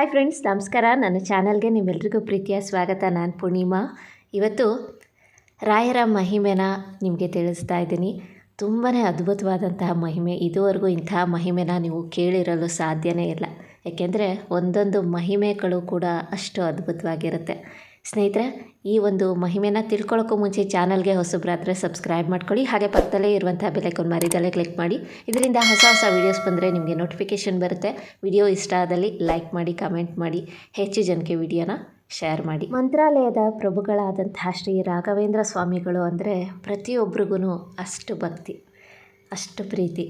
Hi friends ನಮಸ್ಕಾರ. ನನ್ನ ಚಾನಲ್ಗೆ ನಿಮ್ಮೆಲ್ರಿಗೂ ಪ್ರೀತಿಯ ಸ್ವಾಗತ. ನಾನು ಪೂರ್ಣಿಮಾ. ಇವತ್ತು ರಾಯರ ಮಹಿಮೆನ ನಿಮಗೆ ತಿಳಿಸ್ತಾ ಇದ್ದೀನಿ. ತುಂಬಾ ಅದ್ಭುತವಾದಂತಹ ಮಹಿಮೆ. ಇದುವರೆಗೂ ಇಂತಹ ಮಹಿಮೆನ ನೀವು ಕೇಳಿರಲು ಸಾಧ್ಯವೇ ಇಲ್ಲ. ಏಕೆಂದರೆ ಒಂದೊಂದು ಮಹಿಮೆಗಳು ಕೂಡ ಅಷ್ಟು ಅದ್ಭುತವಾಗಿರುತ್ತೆ. ಸ್ನೇಹಿತರೆ, ಈ ಒಂದು ಮಹಿಮೆನ ತಿಳ್ಕೊಳ್ಳೋಕ್ಕೂ ಮುಂಚೆ ಚಾನಲ್ಗೆ ಹೊಸಬ್ರಾದರೆ ಸಬ್ಸ್ಕ್ರೈಬ್ ಮಾಡ್ಕೊಳ್ಳಿ. ಹಾಗೆ ಪಕ್ಕದಲ್ಲೇ ಇರುವಂಥ ಬೆಲೈಕನ್ ಮರಿದಲ್ಲೇ ಕ್ಲಿಕ್ ಮಾಡಿ. ಇದರಿಂದ ಹೊಸ ಹೊಸ ವೀಡಿಯೋಸ್ ಬಂದರೆ ನಿಮಗೆ ನೋಟಿಫಿಕೇಷನ್ ಬರುತ್ತೆ. ವಿಡಿಯೋ ಇಷ್ಟ ಆದಲ್ಲಿ ಲೈಕ್ ಮಾಡಿ, ಕಮೆಂಟ್ ಮಾಡಿ, ಹೆಚ್ಚು ಜನಕ್ಕೆ ವಿಡಿಯೋನ ಶೇರ್ ಮಾಡಿ. ಮಂತ್ರಾಲಯದ ಪ್ರಭುಗಳಾದಂತಹ ಶ್ರೀ ರಾಘವೇಂದ್ರ ಸ್ವಾಮಿಗಳು ಅಂದರೆ ಪ್ರತಿಯೊಬ್ಬರಿಗೂ ಅಷ್ಟು ಭಕ್ತಿ, ಅಷ್ಟು ಪ್ರೀತಿ.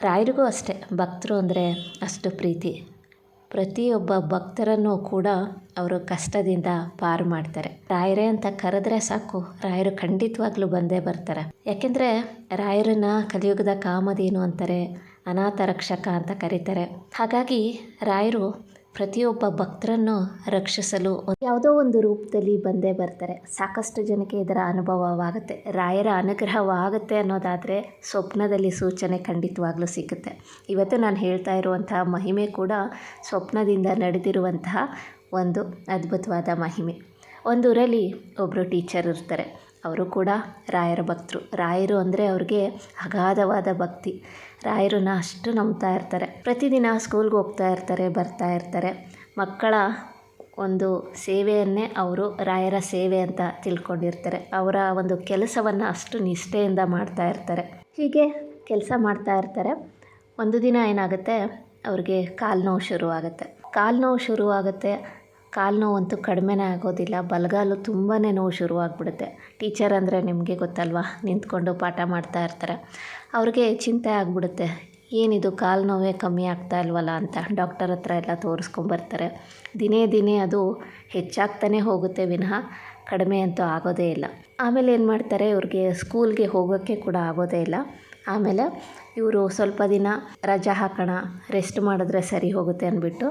ರಾಯರಿಗೂ ಅಷ್ಟೇ, ಭಕ್ತರು ಅಂದರೆ ಅಷ್ಟು ಪ್ರೀತಿ. ಪ್ರತಿಯೊಬ್ಬ ಭಕ್ತರನ್ನು ಕೂಡ ಅವರು ಕಷ್ಟದಿಂದ ಪಾರು ಮಾಡ್ತಾರೆ. ರಾಯರೇ ಅಂತ ಕರೆದ್ರೆ ಸಾಕು. ರಾಯರು ಖಂಡಿತವಾಗ್ಲೂ ಬಂದೇ ಬರ್ತಾರೆ. ಯಾಕೆಂದರೆ ರಾಯರನ್ನ ಕಲಿಯುಗದ ಕಾಮಧೇನು ಅಂತಾರೆ ಅನಾಥ ರಕ್ಷಕ ಅಂತ ಕರೀತಾರೆ. ಹಾಗಾಗಿ ರಾಯರು ಪ್ರತಿಯೊಬ್ಬ ಭಕ್ತರನ್ನು ರಕ್ಷಿಸಲು ಯಾವುದೋ ಒಂದು ರೂಪದಲ್ಲಿ ಬಂದೇ ಬರ್ತಾರೆ. ಸಾಕಷ್ಟು ಜನಕ್ಕೆ ಇದರ ಅನುಭವವಾಗುತ್ತೆ. ರಾಯರ ಅನುಗ್ರಹವಾಗುತ್ತೆ ಅನ್ನೋದಾದರೆ ಸ್ವಪ್ನದಲ್ಲಿ ಸೂಚನೆ ಖಂಡಿತವಾಗ್ಲೂ ಸಿಗುತ್ತೆ. ಇವತ್ತು ನಾನು ಹೇಳ್ತಾ ಇರುವಂತಹ ಮಹಿಮೆ ಕೂಡ ಸ್ವಪ್ನದಿಂದ ನಡೆದಿರುವಂತಹ ಒಂದು ಅದ್ಭುತವಾದ ಮಹಿಮೆ. ಒಂದೂರಲ್ಲಿ ಒಬ್ಬರು ಟೀಚರ್ ಇರ್ತಾರೆ. ಅವರು ಕೂಡ ರಾಯರ ಭಕ್ತರು. ರಾಯರು ಅಂದರೆ ಅವ್ರಿಗೆ ಅಗಾಧವಾದ ಭಕ್ತಿ. ರಾಯರನ್ನ ಅಷ್ಟು ನಂಬ್ತಾ ಇರ್ತಾರೆ. ಪ್ರತಿದಿನ ಸ್ಕೂಲ್ಗೆ ಹೋಗ್ತಾ ಇರ್ತಾರೆ, ಬರ್ತಾ ಇರ್ತಾರೆ. ಮಕ್ಕಳ ಒಂದು ಸೇವೆಯನ್ನೇ ಅವರು, ರಾಯರ ಸೇವೆ ಅಂತ ತಿಳ್ಕೊಂಡಿರ್ತಾರೆ. ಅವರ ಒಂದು ಕೆಲಸವನ್ನು ಅಷ್ಟು ನಿಷ್ಠೆಯಿಂದ ಮಾಡ್ತಾ ಇರ್ತಾರೆ. ಹೀಗೆ ಕೆಲಸ ಮಾಡ್ತಾ ಇರ್ತಾರೆ. ಒಂದು ದಿನ ಏನಾಗುತ್ತೆ? ಅವ್ರಿಗೆ ಕಾಲು ನೋವು ಶುರುವಾಗುತ್ತೆ. ಕಾಲು ನೋವು ಶುರುವಾಗುತ್ತೆ ಕಾಲು ನೋವಂತೂ ಕಡಿಮೆನೇ ಆಗೋದಿಲ್ಲ, ಬಲಗಾಲು ತುಂಬಾ ನೋವು ಶುರುವಾಗ್ಬಿಡುತ್ತೆ. ಟೀಚರ್ ಅಂದರೆ ನಿಮಗೆ ಗೊತ್ತಲ್ವಾ, ನಿಂತ್ಕೊಂಡು ಪಾಠ ಮಾಡ್ತಾ ಇರ್ತಾರೆ. ಅವ್ರಿಗೆ ಚಿಂತೆ ಆಗಿಬಿಡುತ್ತೆ, ಏನಿದು ಕಾಲು ನೋವೇ ಕಮ್ಮಿ ಆಗ್ತಾ ಇಲ್ವಲ್ಲ ಅಂತ ಡಾಕ್ಟರ್ ಹತ್ರ ಎಲ್ಲ ತೋರಿಸ್ಕೊಂಬರ್ತಾರೆ. ದಿನೇ ದಿನೇ ಅದು ಹೆಚ್ಚಾಗ್ತಾನೆ ಹೋಗುತ್ತೆ ವಿನಃ, ಕಡಿಮೆ ಅಂತೂ ಆಗೋದೇ ಇಲ್ಲ. ಆಮೇಲೆ ಏನು ಮಾಡ್ತಾರೆ, ಇವ್ರಿಗೆ ಸ್ಕೂಲ್ಗೆ ಹೋಗೋಕ್ಕೆ ಕೂಡ ಆಗೋದೇ ಇಲ್ಲ. ಆಮೇಲೆ ಇವರು ಸ್ವಲ್ಪ ದಿನ ರಜಾ ಹಾಕೋಣ, ರೆಸ್ಟ್ ಮಾಡಿದ್ರೆ ಸರಿ ಹೋಗುತ್ತೆ ಅಂದ್ಬಿಟ್ಟು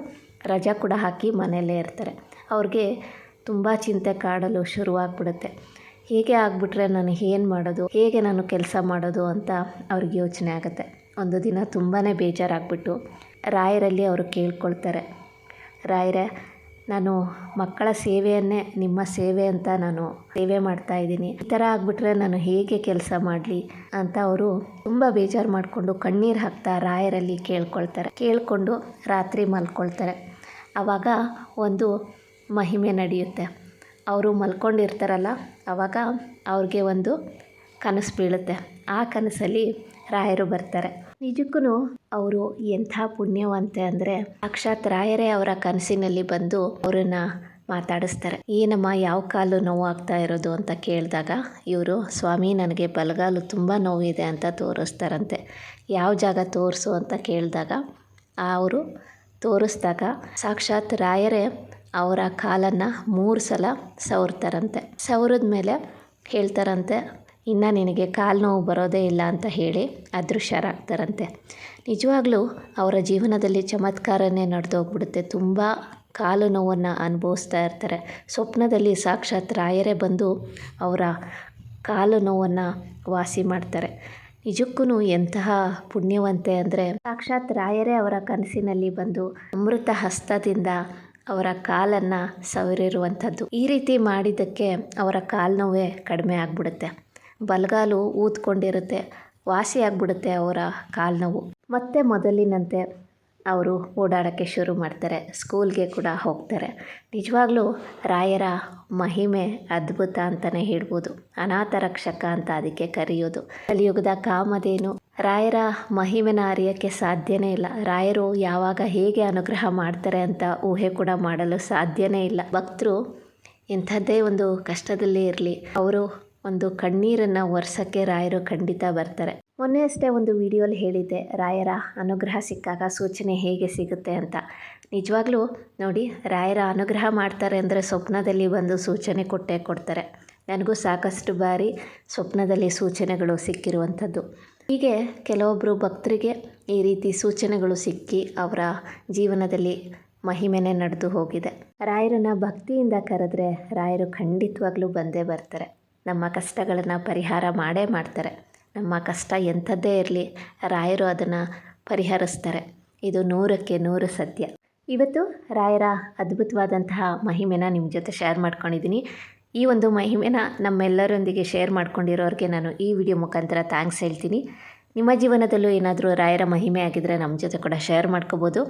ರಜಾ ಕೂಡ ಹಾಕಿ ಮನೆಯಲ್ಲೇ ಇರ್ತಾರೆ. ಅವ್ರಿಗೆ ತುಂಬ ಚಿಂತೆ ಕಾಡಲು ಶುರುವಾಗ್ಬಿಡುತ್ತೆ. ಹೇಗೆ ಆಗಿಬಿಟ್ರೆ ನಾನು ಏನು ಮಾಡೋದು? ಹೇಗೆ ನಾನು ಕೆಲಸ ಮಾಡೋದು ಅಂತ ಅವ್ರಿಗೆ ಯೋಚನೆ ಆಗುತ್ತೆ. ಒಂದು ದಿನ ತುಂಬಾ ಬೇಜಾರಾಗ್ಬಿಟ್ಟು ರಾಯರಲ್ಲಿ ಅವರು ಕೇಳ್ಕೊಳ್ತಾರೆ. ರಾಯರೇ ನಾನು ಮಕ್ಕಳ ಸೇವೆಯನ್ನೇ ನಿಮ್ಮ ಸೇವೆ ಅಂತ ನಾನು ಸೇವೆ ಮಾಡ್ತಾ ಇದ್ದೀನಿ. ಈ ಥರ ಆಗಿಬಿಟ್ರೆ ನಾನು ಹೇಗೆ ಕೆಲಸ ಮಾಡಲಿ ಅಂತ ಅವರು ತುಂಬ ಬೇಜಾರು ಮಾಡಿಕೊಂಡು ಕಣ್ಣೀರು ಹಾಕ್ತಾ ರಾಯರಲ್ಲಿ ಕೇಳ್ಕೊಳ್ತಾರೆ. ಕೇಳಿಕೊಂಡು ರಾತ್ರಿ ಮಲ್ಕೊಳ್ತಾರೆ. ಆವಾಗ ಒಂದು ಮಹಿಮೆ ನಡೆಯುತ್ತೆ. ಅವರು ಮಲ್ಕೊಂಡಿರ್ತಾರಲ್ಲ, ಆವಾಗ ಅವ್ರಿಗೆ ಒಂದು ಕನಸು ಬೀಳುತ್ತೆ. ಆ ಕನಸಲ್ಲಿ ರಾಯರು ಬರ್ತಾರೆ. ನಿಜಕ್ಕೂ ಅವರು ಎಂಥ ಪುಣ್ಯವಂತೆ ಅಂದರೆ ಸಾಕ್ಷಾತ್ ರಾಯರೇ ಅವರ ಕನಸಿನಲ್ಲಿ ಬಂದು ಅವರನ್ನು ಮಾತಾಡಿಸ್ತಾರೆ. ಏನಮ್ಮ, ಯಾವ ಕಾಲು ನೋವಾಗ್ತಾ ಇರೋದು ಅಂತ ಕೇಳಿದಾಗ, ಇವರು, ಸ್ವಾಮಿ, ನನಗೆ ಬಲಗಾಲು ತುಂಬ ನೋವಿದೆ ಅಂತ ತೋರಿಸ್ತಾರಂತೆ. ಯಾವ ಜಾಗ ತೋರಿಸು ಅಂತ ಕೇಳಿದಾಗ, ಅವರು ತೋರಿಸ್ದಾಗ ಸಾಕ್ಷಾತ್ ರಾಯರೇ ಅವರ ಕಾಲನ್ನು ಮೂರು ಸಲ ಸವರ್ತಾರಂತೆ. ಸವರಿದ ಮೇಲೆ ಹೇಳ್ತಾರಂತೆ ಇನ್ನು ನಿನಗೆ ಕಾಲು ನೋವು ಬರೋದೇ ಇಲ್ಲ ಅಂತ ಹೇಳಿ ಅದೃಶ್ಯರಾಗ್ತಾರಂತೆ. ನಿಜವಾಗ್ಲೂ ಅವರ ಜೀವನದಲ್ಲಿ ಚಮತ್ಕಾರನೇ ನಡೆದೋಗ್ಬಿಡುತ್ತೆ. ತುಂಬ ಕಾಲು ನೋವನ್ನು ಅನುಭವಿಸ್ತಾ ಇರ್ತಾರೆ. ಸ್ವಪ್ನದಲ್ಲಿ ಸಾಕ್ಷಾತ್ ರಾಯರೇ ಬಂದು ಅವರ ಕಾಲು ನೋವನ್ನು ವಾಸಿ ಮಾಡ್ತಾರೆ. ನಿಜಕ್ಕೂ ಎಂತಹ ಪುಣ್ಯವಂತೆ ಅಂದರೆ ಸಾಕ್ಷಾತ್ ರಾಯರೇ ಅವರ ಕನಸಿನಲ್ಲಿ ಬಂದು ಅಮೃತ ಹಸ್ತದಿಂದ ಅವರ ಕಾಲನ್ನು ಸವರಿರುವಂಥದ್ದು. ಈ ರೀತಿ ಮಾಡಿದ್ದಕ್ಕೆ ಅವರ ಕಾಲು ನೋವೇ ಕಡಿಮೆ ಆಗಿಬಿಡುತ್ತೆ. ಬಲಗಾಲು ಊದ್ಕೊಂಡಿರುತ್ತೆ. ವಾಸಿ ಆಗಿಬಿಡುತ್ತೆ ಅವರ ಕಾಲು ನೋವು. ಮತ್ತೆ ಮೊದಲಿನಂತೆ ಅವರು ಓಡಾಡೋಕ್ಕೆ ಶುರು ಮಾಡ್ತಾರೆ. ಸ್ಕೂಲ್ಗೆ ಕೂಡ ಹೋಗ್ತಾರೆ. ನಿಜವಾಗ್ಲೂ ರಾಯರ ಮಹಿಮೆ ಅದ್ಭುತ ಅಂತಲೇ ಹೇಳ್ಬೋದು. ಅನಾಥ ರಕ್ಷಕ ಅಂತ ಅದಕ್ಕೆ ಕರೆಯೋದು. ಕಲಿಯುಗದ ಕಾಮದೇನು ರಾಯರ ಮಹಿಮೆನ ಅರಿಯೋಕ್ಕೆ ಸಾಧ್ಯನೇ ಇಲ್ಲ. ರಾಯರು ಯಾವಾಗ ಹೇಗೆ ಅನುಗ್ರಹ ಮಾಡ್ತಾರೆ ಅಂತ ಊಹೆ ಕೂಡ ಮಾಡಲು ಸಾಧ್ಯನೇ ಇಲ್ಲ. ಭಕ್ತರು ಇಂಥದ್ದೇ ಒಂದು ಕಷ್ಟದಲ್ಲಿ ಇರಲಿ. ಅವರು ಒಂದು ಕಣ್ಣೀರನ್ನು ಒರೆಸೋಕ್ಕೆ ರಾಯರು ಖಂಡಿತ ಬರ್ತಾರೆ. ಮೊನ್ನೆ ಅಷ್ಟೇ ಒಂದು ವಿಡಿಯೋಲಿ ಹೇಳಿದ್ದೆ, ರಾಯರ ಅನುಗ್ರಹ ಸಿಕ್ಕಾಗ ಸೂಚನೆ ಹೇಗೆ ಸಿಗುತ್ತೆ ಅಂತ. ನಿಜವಾಗ್ಲೂ ನೋಡಿ, ರಾಯರ ಅನುಗ್ರಹ ಮಾಡ್ತಾರೆ ಅಂದರೆ ಸ್ವಪ್ನದಲ್ಲಿ ಬಂದು ಸೂಚನೆ ಕೊಟ್ಟೇ ಕೊಡ್ತಾರೆ. ನನಗೂ ಸಾಕಷ್ಟು ಬಾರಿ ಸ್ವಪ್ನದಲ್ಲಿ ಸೂಚನೆಗಳು ಸಿಕ್ಕಿರುವಂಥದ್ದು. ಹೀಗೆ ಕೆಲವೊಬ್ಬರು ಭಕ್ತರಿಗೆ ಈ ರೀತಿ ಸೂಚನೆಗಳು ಸಿಕ್ಕಿ ಅವರ ಜೀವನದಲ್ಲಿ ಮಹಿಮೆನೆ ನಡೆದು ಹೋಗಿದೆ. ರಾಯರನ್ನ ಭಕ್ತಿಯಿಂದ ಕರೆದ್ರೆ ರಾಯರು ಖಂಡಿತವಾಗ್ಲೂ ಬಂದೇ ಬರ್ತಾರೆ. ನಮ್ಮ ಕಷ್ಟಗಳನ್ನು ಪರಿಹಾರ ಮಾಡೇ ಮಾಡ್ತಾರೆ. ನಮ್ಮ ಕಷ್ಟ ಎಂಥದ್ದೇ ಇರಲಿ, ರಾಯರು ಅದನ್ನು ಪರಿಹರಿಸ್ತಾರೆ. ಇದು ನೂರಕ್ಕೆ ನೂರು ಸತ್ಯ. ಇವತ್ತು ರಾಯರ ಅದ್ಭುತವಾದಂತಹ ಮಹಿಮೆನ ನಿಮ್ಮ ಜೊತೆ ಶೇರ್ ಮಾಡ್ಕೊಂಡಿದ್ದೀನಿ. ಈ ಒಂದು ಮಹಿಮೆನ ನಮ್ಮೆಲ್ಲರೊಂದಿಗೆ ಶೇರ್ ಮಾಡ್ಕೊಂಡಿರೋರಿಗೆ ನಾನು ಈ ವಿಡಿಯೋ ಮುಖಾಂತರ ಥ್ಯಾಂಕ್ಸ್ ಹೇಳ್ತೀನಿ. ನಿಮ್ಮ ಜೀವನದಲ್ಲೂ ಏನಾದರೂ ರಾಯರ ಮಹಿಮೆ ಆಗಿದ್ದರೆ ನಮ್ಮ ಜೊತೆ ಕೂಡ ಶೇರ್ ಮಾಡ್ಕೋಬೋದು.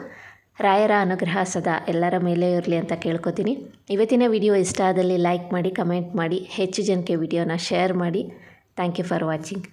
ರಾಯರ ಅನುಗ್ರಹ ಸದಾ ಎಲ್ಲರ ಮೇಲೆ ಇರಲಿ ಅಂತ ಕೇಳ್ಕೊತೀನಿ. ಇವತ್ತಿನ ವಿಡಿಯೋ ಇಷ್ಟ ಆದಲ್ಲಿ ಲೈಕ್ ಮಾಡಿ ಕಮೆಂಟ್ ಮಾಡಿ, ಹೆಚ್ಚು ಜನಕ್ಕೆ ವಿಡಿಯೋನ ಶೇರ್ ಮಾಡಿ. Thank you for watching